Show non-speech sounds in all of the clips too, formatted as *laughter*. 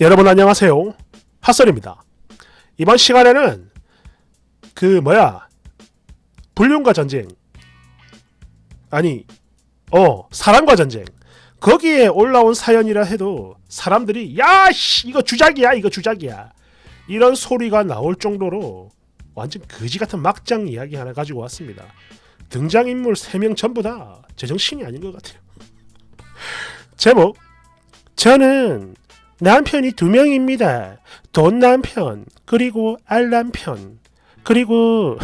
여러분 안녕하세요. 핫설입니다. 이번 시간에는 그 뭐야 불륜과 전쟁 아니 어 사랑과 전쟁 거기에 올라온 사연이라 해도 사람들이 야씨 이거 주작이야 이거 주작이야 이런 소리가 나올 정도로 완전 거지 같은 막장 이야기 하나 가지고 왔습니다. 등장인물 3명 전부 다 제정신이 아닌 것 같아요. 제목 저는 남편이 두 명입니다. 돈 남편 그리고 알 남편 그리고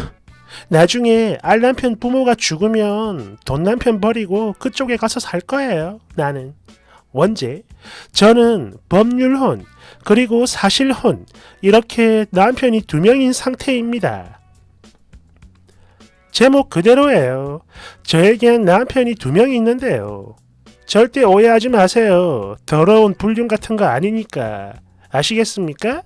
나중에 알 남편 부모가 죽으면 돈 남편 버리고 그쪽에 가서 살 거예요. 나는 원제 저는 법률혼 그리고 사실혼 이렇게 남편이 두 명인 상태입니다. 제목 그대로예요. 저에겐 남편이 두명 있는데요. 절대 오해하지 마세요. 더러운 불륜 같은 거 아니니까. 아시겠습니까?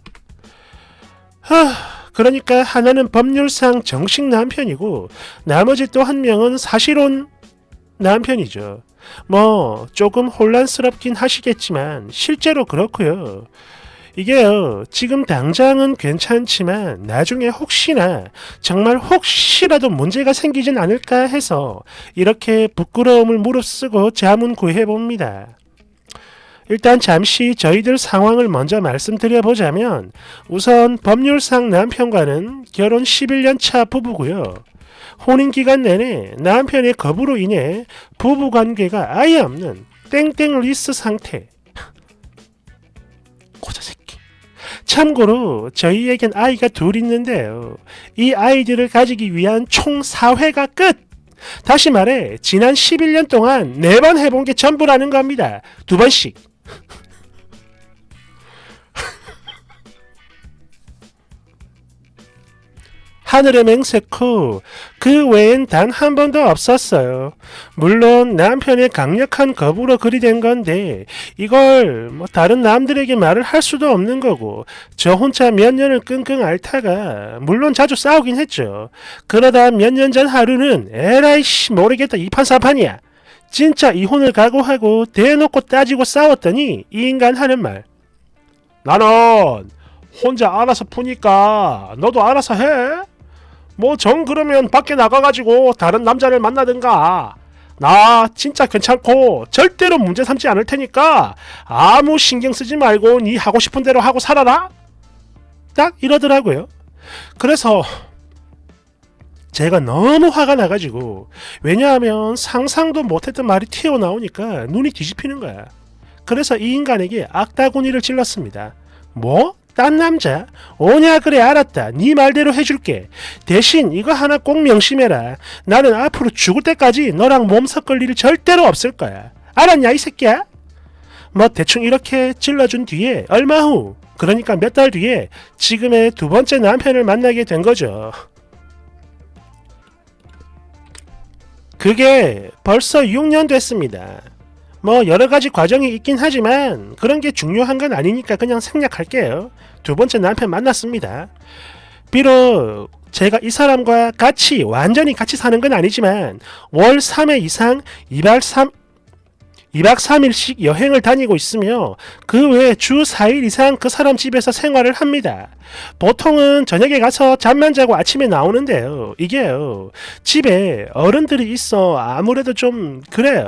하, 그러니까 하나는 법률상 정식 남편이고 나머지 또 한 명은 사실혼 남편이죠. 뭐 조금 혼란스럽긴 하시겠지만 실제로 그렇고요. 이게요. 지금 당장은 괜찮지만 나중에 혹시나 정말 혹시라도 문제가 생기진 않을까 해서 이렇게 부끄러움을 무릅쓰고 자문 구해 봅니다. 일단 잠시 저희들 상황을 먼저 말씀드려 보자면 우선 법률상 남편과는 결혼 11년 차 부부고요. 혼인 기간 내내 남편의 거부로 인해 부부 관계가 아예 없는 땡땡 리스 상태. *laughs* 고자 새끼. 참고로 저희에겐 아이가 둘 있는데요. 이 아이들을 가지기 위한 총 4회가 끝! 다시 말해 지난 11년 동안 4번 해본 게 전부라는 겁니다. 두 번씩. 하늘의 맹세코 그 외엔 단 한 번도 없었어요. 물론 남편의 강력한 거부로 그리 된 건데 이걸 뭐 다른 남들에게 말을 할 수도 없는 거고 저 혼자 몇 년을 끙끙 앓다가 물론 자주 싸우긴 했죠. 그러다 몇 년 전 하루는 에라이씨 모르겠다 이판사판이야. 진짜 이혼을 각오하고 대놓고 따지고 싸웠더니 이 인간 하는 말 나는 혼자 알아서 푸니까 너도 알아서 해. 뭐 정 그러면 밖에 나가가지고 다른 남자를 만나든가. 나 진짜 괜찮고 절대로 문제 삼지 않을 테니까 아무 신경 쓰지 말고 네 하고 싶은 대로 하고 살아라. 딱 이러더라고요. 그래서 제가 너무 화가 나가지고 왜냐하면 상상도 못했던 말이 튀어나오니까 눈이 뒤집히는 거야. 그래서 이 인간에게 악다구니를 찔렀습니다. 뭐? 딴 남자? 오냐 그래 알았다. 네 말대로 해줄게. 대신 이거 하나 꼭 명심해라. 나는 앞으로 죽을 때까지 너랑 몸 섞을 일 절대로 없을 거야. 알았냐 이 새끼야? 뭐 대충 이렇게 찔러준 뒤에 얼마 후 그러니까 몇 달 뒤에 지금의 두 번째 남편을 만나게 된 거죠. 그게 벌써 6년 됐습니다. 뭐 여러 가지 과정이 있긴 하지만 그런 게 중요한 건 아니니까 그냥 생략할게요. 두 번째 남편 만났습니다. 비록 제가 이 사람과 같이 완전히 같이 사는 건 아니지만 월 3회 이상 2박 3 2박 3일씩 여행을 다니고 있으며 그 외에 주 4일 이상 그 사람 집에서 생활을 합니다. 보통은 저녁에 가서 잠만 자고 아침에 나오는데요. 이게요. 집에 어른들이 있어 아무래도 좀 그래요.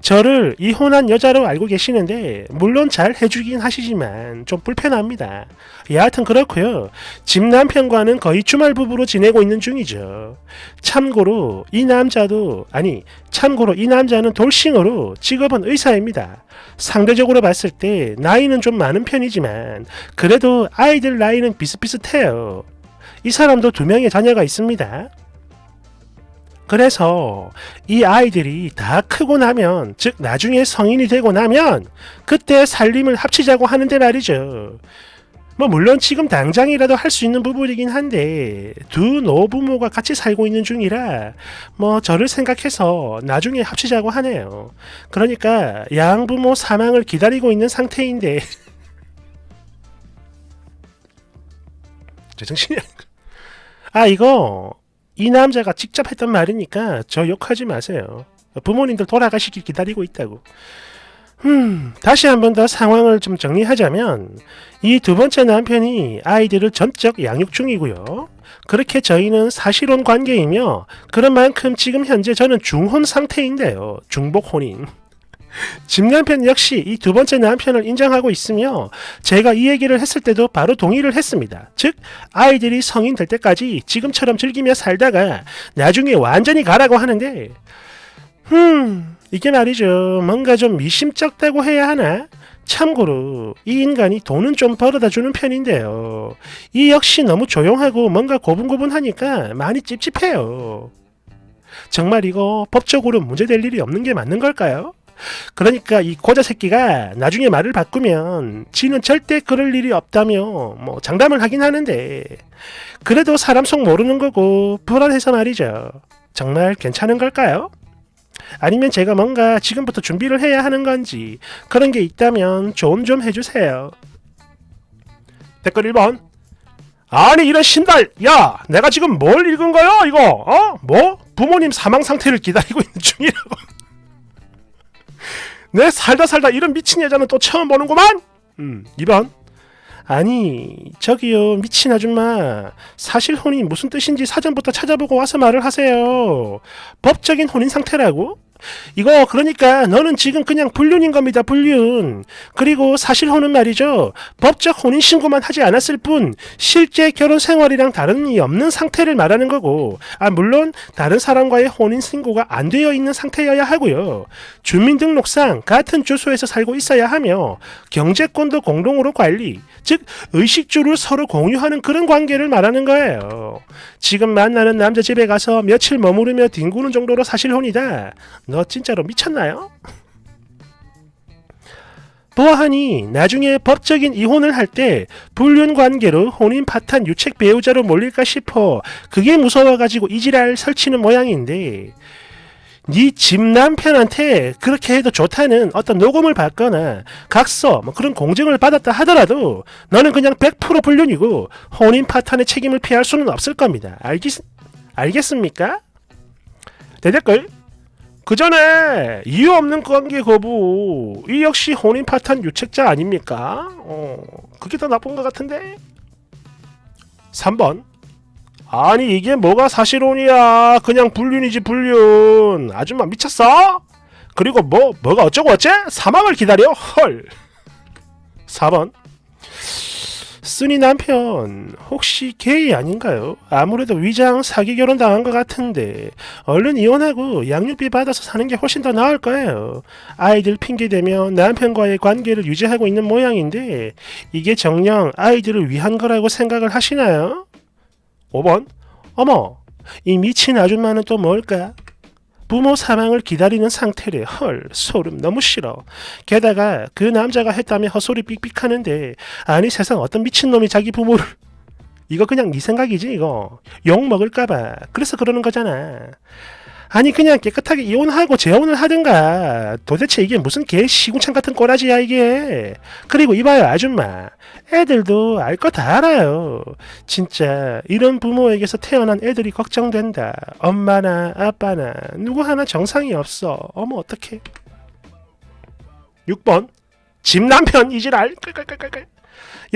저를 이혼한 여자로 알고 계시는데 물론 잘 해주긴 하시지만 좀 불편합니다. 여하튼 그렇고요. 집 남편과는 거의 주말 부부로 지내고 있는 중이죠. 참고로 이 남자도 아니 참고로 이 남자는 돌싱어로 직업은 의사입니다. 상대적으로 봤을 때 나이는 좀 많은 편이지만 그래도 아이들 나이는 비슷비슷해요. 이 사람도 두 명의 자녀가 있습니다. 그래서 이 아이들이 다 크고 나면, 즉 나중에 성인이 되고 나면 그때 살림을 합치자고 하는데 말이죠. 뭐 물론 지금 당장이라도 할 수 있는 부분이긴 한데 두 노부모가 같이 살고 있는 중이라 뭐 저를 생각해서 나중에 합치자고 하네요. 그러니까 양부모 사망을 기다리고 있는 상태인데 제 정신이 아닌 거. 아 이거 이 남자가 직접 했던 말이니까 저 욕하지 마세요. 부모님들 돌아가시길 기다리고 있다고. 음, 다시 한 번 더 상황을 좀 정리하자면 이 두 번째 남편이 아이들을 전적 양육 중이고요. 그렇게 저희는 사실혼 관계이며 그런 만큼 지금 현재 저는 중혼 상태인데요. 중복 혼인. 집 남편 역시 이 두 번째 남편을 인정하고 있으며 제가 이 얘기를 했을 때도 바로 동의를 했습니다. 즉 아이들이 성인 될 때까지 지금처럼 즐기며 살다가 나중에 완전히 가라고 하는데 음 이게 말이죠 뭔가 좀 미심쩍다고 해야 하나? 참고로 이 인간이 돈은 좀 벌어다 주는 편인데요. 이 역시 너무 조용하고 뭔가 고분고분하니까 많이 찝찝해요. 정말 이거 법적으로 문제될 일이 없는 게 맞는 걸까요? 그러니까 이 고자 새끼가 나중에 말을 바꾸면 지는 절대 그럴 일이 없다며 뭐 장담을 하긴 하는데 그래도 사람 속 모르는 거고 불안해서 말이죠. 정말 괜찮은 걸까요? 아니면 제가 뭔가 지금부터 준비를 해야 하는 건지 그런 게 있다면 조언 좀 해주세요. 댓글 1번 아니 이런 신발 야 내가 지금 뭘 읽은 거야 이거 어? 뭐? 부모님 사망 상태를 기다리고 있는 중이라고 내 살다 살다 이런 미친 여자는 또 처음 보는구만. 음 2번 아니 저기요 미친 아줌마. 사실 혼이 무슨 뜻인지 사전부터 찾아보고 와서 말을 하세요. 법적인 혼인 상태라고? 이거 그러니까 너는 지금 그냥 불륜인 겁니다 불륜. 그리고 사실 혼은 말이죠. 법적 혼인 신고만 하지 않았을 뿐 실제 결혼 생활이랑 다름이 없는 상태를 말하는 거고 아 물론 다른 사람과의 혼인 신고가 안 되어 있는 상태여야 하고요. 주민등록상 같은 주소에서 살고 있어야 하며 경제권도 공동으로 관리 즉 의식주를 서로 공유하는 그런 관계를 말하는 거예요 지금 만나는 남자 집에 가서 며칠 머무르며 뒹구는 정도로 사실혼이다. 너 진짜로 미쳤나요? 보아하니 나중에 법적인 이혼을 할 때 불륜 관계로 혼인 파탄 유책 배우자로 몰릴까 싶어 그게 무서워가지고 이지랄 설치는 모양인데 네 집 남편한테 그렇게 해도 좋다는 어떤 녹음을 받거나 각서 뭐 그런 공증을 받았다 하더라도 너는 그냥 100% 불륜이고 혼인 파탄의 책임을 피할 수는 없을 겁니다. 알겠, 알겠습니까? 대댓글 그 전에 이유 없는 관계 거부 이 역시 혼인 파탄 유책자 아닙니까? 어 그게 더 나쁜 것 같은데 3번 아니 이게 뭐가 사실혼이야 그냥 불륜이지 불륜 아줌마 미쳤어? 그리고 뭐 뭐가 어쩌고 어째? 사망을 기다려? 헐 4번 쓰니 남편 혹시 게이 아닌가요? 아무래도 위장 사기 결혼 당한 것 같은데 얼른 이혼하고 양육비 받아서 사는 게 훨씬 더 나을 거예요. 아이들 핑계 대며 남편과의 관계를 유지하고 있는 모양인데 이게 정녕 아이들을 위한 거라고 생각을 하시나요? 5번 어머 이 미친 아줌마는 또 뭘까? 부모 사망을 기다리는 상태래. 헐, 소름 너무 싫어. 게다가 그 남자가 했다며 헛소리 삑삑하는데 아니 세상 어떤 미친놈이 자기 부모를 이거 그냥 네 생각이지 이거 욕 먹을까봐 그래서 그러는 거잖아. 아니 그냥 깨끗하게 이혼하고 재혼을 하든가. 도대체 이게 무슨 개 시궁창 같은 꼬라지야 이게? 그리고 이봐요 아줌마. 애들도 알 거 다 알아요. 진짜 이런 부모에게서 태어난 애들이 걱정된다. 엄마나 아빠나 누구 하나 정상이 없어. 어머 어떡해. 6번. 집 남편 이지랄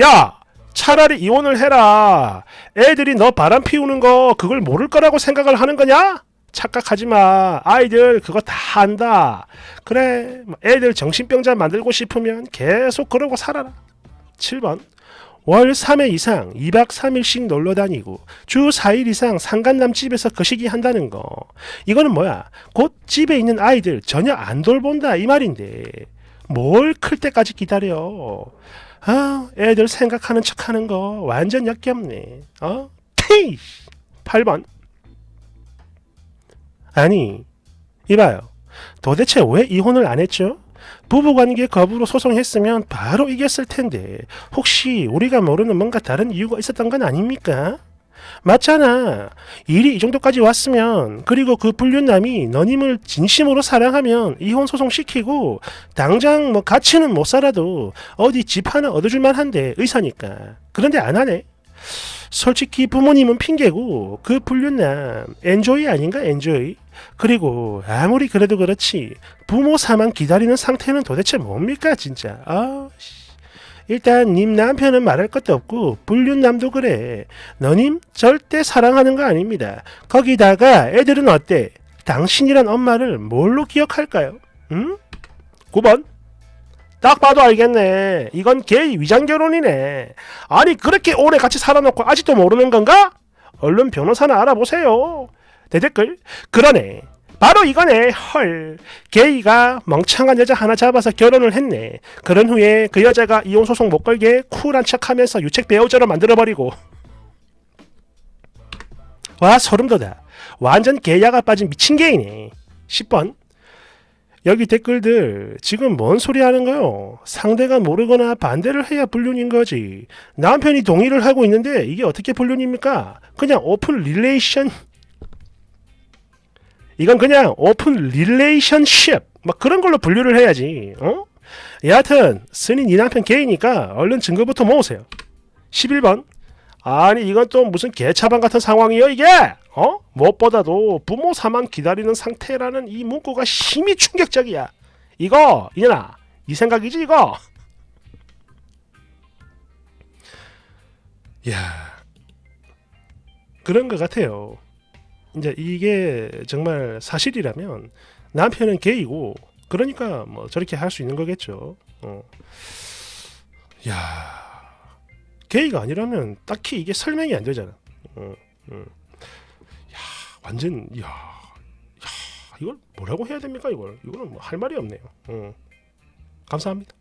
야 차라리 이혼을 해라. 애들이 너 바람 피우는 거 그걸 모를 거라고 생각을 하는 거냐? 착각하지 마. 아이들 그거 다 안다. 그래. 뭐 애들 정신병자 만들고 싶으면 계속 그러고 살아라. 7번. 월 3회 이상 2박 3일씩 놀러 다니고 주 4일 이상 상간남 집에서 거시기 한다는 거. 이거는 뭐야? 곧 집에 있는 아이들 전혀 안 돌본다 이 말인데. 뭘 클 때까지 기다려. 아, 애들 생각하는 척 하는 거 완전 역겹네. 어? 테이! 8번. 아니, 이봐요. 도대체 왜 이혼을 안 했죠? 부부관계 거부로 소송했으면 바로 이겼을 텐데 혹시 우리가 모르는 뭔가 다른 이유가 있었던 건 아닙니까? 맞잖아. 일이 이 정도까지 왔으면 그리고 그 불륜남이 너님을 진심으로 사랑하면 이혼 소송 시키고 당장 뭐 같이는 못 살아도 어디 집 하나 얻어줄 만한데 의사니까. 그런데 안 하네. 솔직히 부모님은 핑계고 그 불륜남 엔조이 아닌가 엔조이? 그리고 아무리 그래도 그렇지 부모 사망 기다리는 상태는 도대체 뭡니까 진짜? 아 씨. 일단 님 남편은 말할 것도 없고 불륜남도 그래. 너님 절대 사랑하는 거 아닙니다. 거기다가 애들은 어때? 당신이란 엄마를 뭘로 기억할까요? 응? 9번 딱 봐도 알겠네. 이건 게이 위장 결혼이네. 아니 그렇게 오래 같이 살아놓고 아직도 모르는 건가? 얼른 변호사나 알아보세요. 대댓글 그러네. 바로 이거네. 헐. 게이가 멍청한 여자 하나 잡아서 결혼을 했네. 그런 후에 그 여자가 이혼 소송 못 걸게 쿨한 척하면서 유책 배우자로 만들어버리고. 와 소름 돋아. 완전 게이야가 빠진 미친 게이네. 10번. 여기 댓글들 지금 뭔 소리 하는 거요? 상대가 모르거나 반대를 해야 불륜인 거지. 남편이 동의를 하고 있는데 이게 어떻게 불륜입니까? 그냥 오픈 릴레이션 이건 그냥 오픈 릴레이션십 막 그런 걸로 분류를 해야지. 어? 여하튼 스니 네 남편 게이니까 얼른 증거부터 모으세요. 11번 아니 이건 또 무슨 개차반 같은 상황이요 이게? 어? 무엇보다도 부모 사망 기다리는 상태라는 이 문구가 심히 충격적이야. 이거 이년아 이 생각이지 이거? *laughs* 야 그런 것 같아요. 이제 이게 정말 사실이라면 남편은 게이고 그러니까 뭐 저렇게 할 수 있는 거겠죠. 어. 야 게이가 아니라면 딱히 이게 설명이 안 되잖아. 어, 어. 야, 완전 야, 야, 이걸 뭐라고 해야 됩니까 이걸? 이거는 뭐 할 말이 없네요. 어. 감사합니다.